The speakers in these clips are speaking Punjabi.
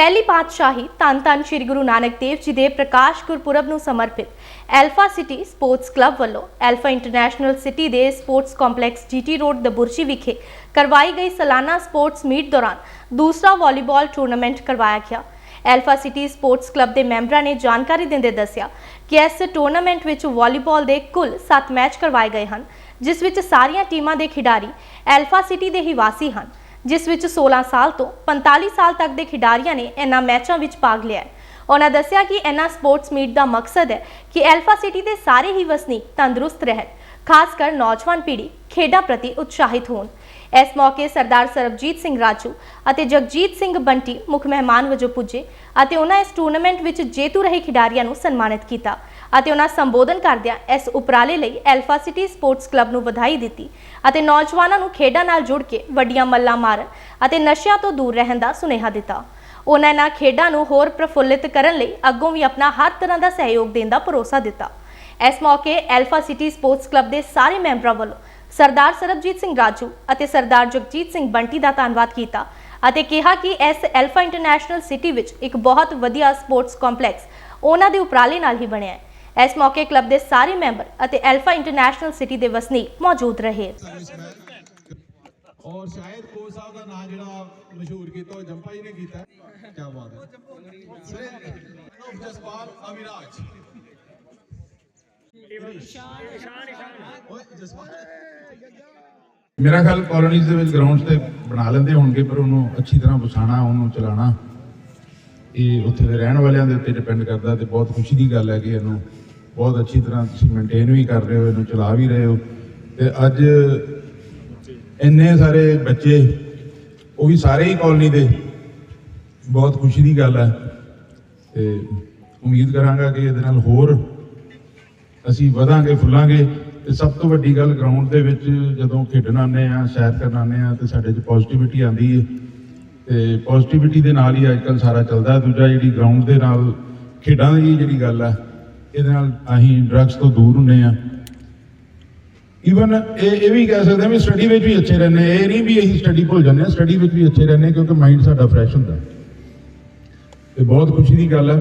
ਪਹਿਲੀ ਪਾਤਸ਼ਾਹੀ ਧੰਨ ਧੰਨ ਸ੍ਰੀ ਗੁਰੂ ਨਾਨਕ ਦੇਵ ਜੀ ਦੇ ਪ੍ਰਕਾਸ਼ ਗੁਰਪੁਰਬ ਨੂੰ ਸਮਰਪਿਤ ਐਲਫਾ ਸਿਟੀ ਸਪੋਰਟਸ ਕਲੱਬ ਵੱਲੋਂ ਐਲਫਾ ਇੰਟਰਨੈਸ਼ਨਲ ਸਿਟੀ ਦੇ sports complex GT road Daburji ਵਿਖੇ ਕਰਵਾਈ ਗਈ ਸਾਲਾਨਾ ਸਪੋਰਟਸ ਮੀਟ ਦੌਰਾਨ ਦੂਸਰਾ ਵਾਲੀਬਾਲ ਟੂਰਨਾਮੈਂਟ ਕਰਵਾਇਆ ਗਿਆ। ਐਲਫਾ ਸਿਟੀ ਸਪੋਰਟਸ ਕਲੱਬ ਦੇ ਮੈਂਬਰਾਂ ਨੇ ਜਾਣਕਾਰੀ ਦਿੰਦੇ ਦੱਸਿਆ ਕਿ ਇਸ ਟੂਰਨਾਮੈਂਟ ਵਿੱਚ ਵਾਲੀਬਾਲ ਦੇ ਕੁੱਲ 7 ਮੈਚ ਕਰਵਾਏ ਗਏ ਹਨ, ਜਿਸ ਵਿੱਚ ਸਾਰੀਆਂ ਟੀਮਾਂ ਦੇ ਖਿਡਾਰੀ ਐਲਫਾ ਸਿਟੀ ਦੇ ਹੀ ਵਾਸੀ ਹਨ। ਜਿਸ ਵਿੱਚ 16 ਸਾਲ ਤੋਂ 45 ਸਾਲ ਤੱਕ ਦੇ ਖਿਡਾਰੀਆਂ ਨੇ ਇਹਨਾਂ ਮੈਚਾਂ ਵਿੱਚ ਭਾਗ ਲਿਆ ਹੈ। ਉਹਨਾਂ ਦੱਸਿਆ ਕਿ ਇਹਨਾਂ ਸਪੋਰਟਸ ਮੀਟ ਦਾ ਮਕਸਦ ਹੈ ਕਿ ਐਲਫਾ ਸਿਟੀ ਦੇ ਸਾਰੇ ਹੀ ਵਸਨੀਕ ਤੰਦਰੁਸਤ ਰਹਿਣ, ਖਾਸ ਕਰ ਨੌਜਵਾਨ ਪੀੜ੍ਹੀ ਖੇਡਾਂ ਪ੍ਰਤੀ ਉਤਸ਼ਾਹਿਤ ਹੋਣ। ਇਸ ਮੌਕੇ ਸਰਦਾਰ ਸਰਬਜੀਤ ਸਿੰਘ ਰਾਜੂ ਅਤੇ ਜਗਜੀਤ ਸਿੰਘ ਬੰਟੀ ਮੁੱਖ ਮਹਿਮਾਨ ਵਜੋਂ ਪੁੱਜੇ ਅਤੇ ਉਹਨਾਂ ਇਸ ਟੂਰਨਾਮੈਂਟ ਵਿੱਚ ਜੇਤੂ ਰਹੇ ਖਿਡਾਰੀਆਂ ਨੂੰ ਸਨਮਾਨਿਤ ਕੀਤਾ ਅਤੇ ਉਹਨਾਂ ਸੰਬੋਧਨ ਕਰਦਿਆਂ ਇਸ ਉਪਰਾਲੇ ਲਈ ਐਲਫਾ ਸਿਟੀ ਸਪੋਰਟਸ ਕਲੱਬ ਨੂੰ ਵਧਾਈ ਦਿੱਤੀ ਅਤੇ ਨੌਜਵਾਨਾਂ ਨੂੰ ਖੇਡਾਂ ਨਾਲ ਜੁੜ ਕੇ ਵੱਡੀਆਂ ਮੱਲਾਂ ਮਾਰਨ ਅਤੇ ਨਸ਼ਿਆਂ ਤੋਂ ਦੂਰ ਰਹਿਣ ਦਾ ਸੁਨੇਹਾ ਦਿੱਤਾ। ਉਹਨਾਂ ਇਹਨਾਂ ਖੇਡਾਂ ਨੂੰ ਹੋਰ ਪ੍ਰਫੁੱਲਿਤ ਕਰਨ ਲਈ ਅੱਗੋਂ ਵੀ ਆਪਣਾ ਹਰ ਤਰ੍ਹਾਂ ਦਾ ਸਹਿਯੋਗ ਦੇਣ ਦਾ ਭਰੋਸਾ ਦਿੱਤਾ। ਇਸ ਮੌਕੇ ਐਲਫਾ ਸਿਟੀ ਸਪੋਰਟਸ ਕਲੱਬ ਦੇ ਸਾਰੇ ਮੈਂਬਰਾਂ ਵੱਲੋਂ ਸਰਦਾਰ ਸਰਬਜੀਤ ਸਿੰਘ ਰਾਜੂ ਅਤੇ ਸਰਦਾਰ ਜਗਜੀਤ ਸਿੰਘ ਬੰਟੀ ਦਾ ਧੰਨਵਾਦ ਕੀਤਾ ਅਤੇ ਕਿਹਾ ਕਿ ਇਸ ਐਲਫਾ ਇੰਟਰਨੈਸ਼ਨਲ ਸਿਟੀ ਵਿੱਚ ਇੱਕ ਬਹੁਤ ਵਧੀਆ ਸਪੋਰਟਸ ਕੰਪਲੈਕਸ ਉਹਨਾਂ ਦੇ ਉਪਰਾਲੇ ਨਾਲ ਹੀ ਬਣਿਆ ਹੈ। ਇਸ ਮੌਕੇ ਕਲੱਬ ਦੇ ਸਾਰੇ ਮੈਂਬਰ ਅਤੇ ਐਲਫਾ ਇੰਟਰਨੈਸ਼ਨਲ ਸਿਟੀ ਦੇ ਵਸਨੀਕ ਮੌਜੂਦ ਰਹੇ। ਔਰ ਸ਼ਾਇਦ ਕੋਚ ਸਾਹਿਬ ਦਾ ਨਾਮ ਜਿਹੜਾ ਮਸ਼ਹੂਰ ਕੀਤਾ ਉਹ ਜੰਪਾ ਜੀ ਨੇ ਕੀਤਾ ਕੀ ਬਾਤ ਹੈ। ਸਰ, ਜਸਪਾਲ ਅਵਿਰਾਜ ਓਏ ਜਸਪਾਲ ਮੇਰਾ ਖਿਆਲ ਕਾਲੋਨੀਜ਼ ਦੇ ਵਿੱਚ ਗਰਾਊਂਡਸ ਤੇ ਬਣਾ ਲੈਂਦੇ ਹੋਣਗੇ, ਪਰ ਉਹਨੂੰ ਅੱਛੀ ਤਰ੍ਹਾਂ ਵਸਾਣਾ ਉਹਨੂੰ ਚਲਾਉਣਾ, ਇਹ ਉੱਥੇ ਦੇ ਰਹਿਣ ਵਾਲਿਆਂ ਦੇ ਉੱਤੇ ਡਿਪੈਂਡ ਕਰਦਾ ਤੇ ਬਹੁਤ ਖੁਸ਼ੀ ਦੀ ਗੱਲ ਹੈ ਕਿ ਇਹਨੂੰ ਬਹੁਤ ਅੱਛੀ ਤਰ੍ਹਾਂ ਤੁਸੀਂ ਮੇਨਟੇਨ ਵੀ ਕਰ ਰਹੇ ਹੋ, ਇਹਨੂੰ ਚਲਾ ਵੀ ਰਹੇ ਹੋ। ਤੇ ਅੱਜ ਇੰਨੇ ਸਾਰੇ ਬੱਚੇ, ਉਹ ਵੀ ਸਾਰੇ ਹੀ ਕਾਲੋਨੀ ਦੇ, ਬਹੁਤ ਖੁਸ਼ੀ ਦੀ ਗੱਲ ਹੈ। ਤੇ ਉਮੀਦ ਕਰਾਂਗਾ ਕਿ ਇਹਦੇ ਨਾਲ ਹੋਰ ਅਸੀਂ ਵਧਾਂਗੇ, ਫੁੱਲਾਂਗੇ। ਤੇ ਸਭ ਤੋਂ ਵੱਡੀ ਗੱਲ ਗਰਾਊਂਡ ਦੇ ਵਿੱਚ ਜਦੋਂ ਖੇਡਣ ਆਉਂਦੇ ਆ ਸੈਰ ਕਰਨ ਆਉਂਦੇ ਆ ਤੇ ਸਾਡੇ 'ਚ ਪੋਜ਼ਿਟਿਵਿਟੀ ਆਉਂਦੀ ਹੈ ਤੇ ਪੋਜ਼ਿਟਿਵਿਟੀ ਦੇ ਨਾਲ ਹੀ ਅੱਜਕੱਲ ਸਾਰਾ ਚੱਲਦਾ। ਦੂਜਾ ਜਿਹੜੀ ਗਰਾਊਂਡ ਦੇ ਨਾਲ ਖੇਡਾਂ ਦੀ ਜਿਹੜੀ ਗੱਲ ਆ, ਇਹਦੇ ਨਾਲ ਅਸੀਂ ਡਰੱਗਸ ਤੋਂ ਦੂਰ ਹੁੰਨੇ ਆ ਈਵਨ ਇਹ ਇਹ ਵੀ ਕਹਿ ਸਕਦੇ ਹਾਂ ਵੀ ਸਟੱਡੀ ਵਿੱਚ ਵੀ ਅੱਛੇ ਰਹਿੰਦੇ। ਇਹ ਨਹੀਂ ਵੀ ਅਸੀਂ ਸਟੱਡੀ ਭੁੱਲ ਜਾਂਦੇ ਆ ਸਟੱਡੀ ਵਿੱਚ ਵੀ ਅੱਛੇ ਰਹਿੰਦੇ ਹਾਂ ਕਿਉਂਕਿ ਮਾਈਂਡ ਸਾਡਾ ਫਰੈਸ਼ ਹੁੰਦਾ। ਤੇ ਬਹੁਤ ਖੁਸ਼ੀ ਦੀ ਗੱਲ ਹੈ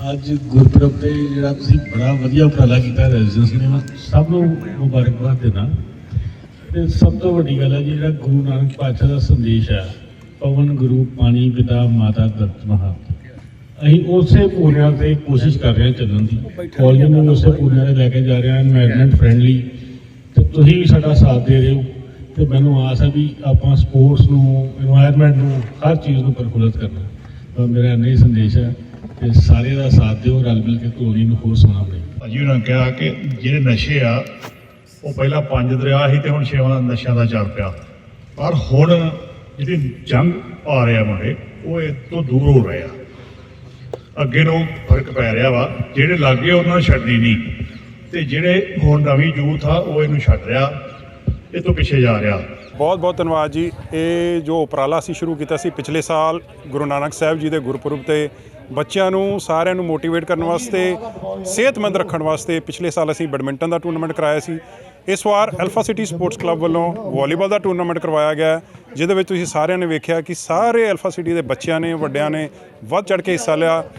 ਅੱਜ ਗੁਰਪ੍ਰਭ ਤੇ ਜਿਹੜਾ ਤੁਸੀਂ ਬੜਾ ਵਧੀਆ ਉਪਰਾਲਾ ਕੀਤਾ ਰੈਜ਼ੀਡੈਂਸ ਨੇ ਮੈਂ ਸਭ ਨੂੰ ਮੁਬਾਰਕਬਾਦ ਦੇਣਾ। ਤੇ ਸਭ ਤੋਂ ਵੱਡੀ ਗੱਲ ਹੈ ਜਿਹੜਾ ਗੁਰੂ ਨਾਨਕ ਪਾਤਸ਼ਾਹ ਦਾ ਸੰਦੇਸ਼ ਹੈ, ਪਵਨ ਗੁਰੂ ਪਾਣੀ ਪਿਤਾ ਮਾਤਾ ਦਰਤ ਮਹਾ। ਅਸੀਂ ਉਸੇ ਪੂਰਿਆਂ ਤੇ ਕੋਸ਼ਿਸ਼ ਕਰ ਰਹੇ ਹਾਂ ਚੱਲਣ ਦੀ। ਕਾਲਜ ਨੂੰ ਉਸੇ ਪੂਰਿਆਂ ਤੇ ਲੈ ਕੇ ਜਾ ਰਹੇ ਹਾਂ এনवायरमेंट ਫਰੈਂਡਲੀ ਤੇ ਤੁਸੀਂ ਵੀ ਸਾਡਾ ਸਾਥ ਦੇ ਰਹੇ ਹੋ। ਤੇ ਮੈਨੂੰ ਆਸ ਹੈ ਵੀ ਆਪਾਂ ਸਪੋਰਟਸ ਨੂੰ এনवायरमेंट ਨੂੰ, ਹਰ ਚੀਜ਼ ਨੂੰ ਪਰਫੁੱਲਤ ਕਰਨਾ। ਮੇਰਾ ਨਹੀਂ ਸੰਦੇਸ਼ ਹੈ। ਕਿ ਸਾਰੇ ਦਾ ਸਾਥ ਦਿਓ ਰਲ ਮਿਲ ਕੇ ਕਲੋਨੀ ਨੂੰ ਹੋਰ ਸੋਹਣਾ ਬਣਾਈਏ। ਭਾਜੀ ਉਹਨਾਂ ਕਿਹਾ ਕਿ ਜਿਹੜੇ ਨਸ਼ੇ ਆ ਉਹ ਪਹਿਲਾਂ ਪੰਜ ਦਰਿਆ ਸੀ ਤੇ ਹੁਣ ਛੇਵਾਂ ਨਸ਼ਿਆਂ ਦਾ ਚੱਲ ਪਿਆ। ਪਰ ਹੁਣ ਜਿਹੜੀ ਜੰਗ ਆ ਰਿਹਾ ਮੁੰਡੇ ਉਹ ਇਹ ਤੋਂ ਦੂਰ ਹੋ ਰਹੇ ਆ। ਅੱਗੇ ਨੂੰ ਫ਼ਰਕ ਪੈ ਰਿਹਾ ਵਾ ਜਿਹੜੇ ਲੱਗੇ ਉਹਨਾਂ ਨੂੰ ਛੱਡਣੀ ਨਹੀਂ। ਤੇ ਜਿਹੜੇ ਹੁਣ ਨਵੀਂ ਯੂਥ ਆ ਉਹ ਇਹਨੂੰ ਛੱਡ ਰਿਹਾ ਇਹ ਤੋਂ ਪਿੱਛੇ ਜਾ ਰਿਹਾ। ਬਹੁਤ ਬਹੁਤ ਧੰਨਵਾਦ ਜੀ। ਇਹ ਜੋ ਉਪਰਾਲਾ ਅਸੀਂ ਸ਼ੁਰੂ ਕੀਤਾ ਸੀ ਪਿਛਲੇ ਸਾਲ ਗੁਰੂ ਨਾਨਕ ਸਾਹਿਬ ਜੀ ਦੇ ਗੁਰਪੁਰਬ ਤੇ ਬੱਚਿਆਂ ਨੂੰ, ਸਾਰਿਆਂ ਨੂੰ ਮੋਟੀਵੇਟ ਕਰਨ ਵਾਸਤੇ, ਸਿਹਤਮੰਦ ਰੱਖਣ ਵਾਸਤੇ ਪਿਛਲੇ ਸਾਲ ਅਸੀਂ ਬੈਡਮਿੰਟਨ ਦਾ ਟੂਰਨਾਮੈਂਟ ਕਰਾਇਆ ਸੀ। ਇਸ ਵਾਰ ਅਲਫਾ ਸਿਟੀ ਸਪੋਰਟਸ ਕਲੱਬ ਵੱਲੋਂ ਵਾਲੀਬਾਲ ਦਾ ਟੂਰਨਾਮੈਂਟ ਕਰਵਾਇਆ ਗਿਆ ਜਿਹਦੇ ਵਿੱਚ ਤੁਸੀਂ ਸਾਰਿਆਂ ਨੇ ਵੇਖਿਆ ਕਿ ਸਾਰੇ ਅਲਫਾ ਸਿਟੀ ਦੇ ਬੱਚਿਆਂ ਨੇ, ਵੱਡਿਆਂ ਨੇ ਵੱਧ ਚੜ ਕੇ ਹਿੱਸਾ ਲਿਆ।